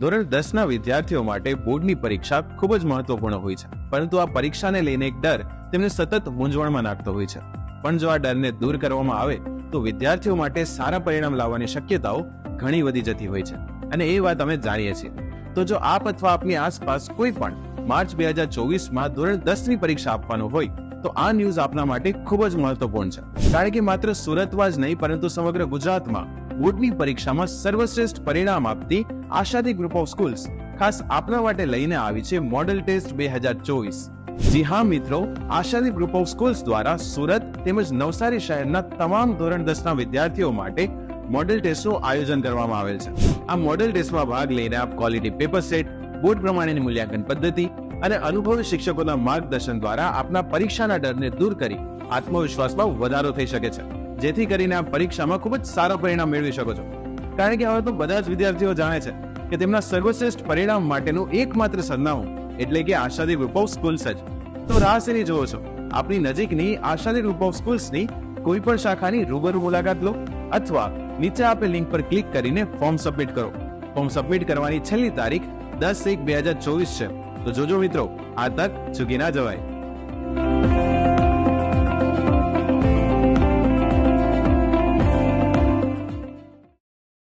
ધોરણ દસના વિદ્યાર્થીઓ માટે બોર્ડની પરીક્ષા ખૂબ જ મહત્વપૂર્ણ હોય છે. પરંતુ આ પરીક્ષાને લઈને એક ડર તેમને સતત મૂંઝવણમાં નાખતો હોય છે. પણ જો આ ડરને દૂર કરવામાં આવે, તો વિદ્યાર્થીઓ માટે સારા પરિણામ લાવવાની શક્યતાઓ ઘણી વધી જતી હોય છે. અને એ વાત અમે જાણીએ છીએ. તો જો આપ અથવા આપની આસપાસ કોઈ પણ માર્ચ બે હજાર ચોવીસમાં ધોરણ દસની પરીક્ષા આપવાનું હોય, તો આ ન્યૂઝ આપના માટે ખૂબ જ મહત્વપૂર્ણ છે. કારણ કે માત્ર સુરતમાં જ નહીં, પરંતુ સમગ્ર ગુજરાતમાં બોર્ડની પરીક્ષામાં સર્વશ્રેષ્ઠ પરિણામ આપતી આશાદી ગ્રુપ ઓફ સ્કૂલ્સ ખાસ આપના માટે લઈને આવી છે મોડેલ ટેસ્ટ બે હજાર ચોવીસ. જી હા, મિત્રો, આશાદી ગ્રુપ ઓફ સ્કૂલ્સ દ્વારા સુરત તેમજ નવસારી શહેરના તમામ ધોરણ દસના વિદ્યાર્થીઓ માટે મોડેલ ટેસ્ટનું આયોજન કરવામાં આવેલ છે. આ મોડેલ ટેસ્ટમાં ભાગ લઈને આપ ક્વોલિટી પેપર સેટ બોર્ડ પ્રમાણેની મૂલ્યાંકન પદ્ધતિ અને અનુભવી શિક્ષકોના માર્ગદર્શન દ્વારા આપના પરીક્ષાના ડરને દૂર કરી આત્મવિશ્વાસમાં વધારો થઈ શકે છે. જેથી કરીને આ પરીક્ષામાં ખૂબ જ સારા પરિણામ મેળવી શકો છો. કારણ કે હવે તો બધા જ વિદ્યાર્થીઓ જાણે છે કે તેમના સર્વશ્રેષ્ઠ પરિણામ માટેનું એકમાત્ર સરનામું એટલે કે આશાદી ગ્રુપ સ્કૂલ્સ જ. તો રાહ શેની જુઓ છો? આપની નજીકની આશાદી ગ્રુપ સ્કૂલ્સની કોઈ પણ શાખાની રૂબરૂ મુલાકાત લો અથવા નીચે આપેલ લિંક પર ક્લિક કરીને ફોર્મ સબમિટ કરો. ફોર્મ સબમિટ કરવાની છેલ્લી તારીખ દસ એક બે હજાર ચોવીસ છે. તો જોજો મિત્રો, આ તક ચૂકી ના જવાય.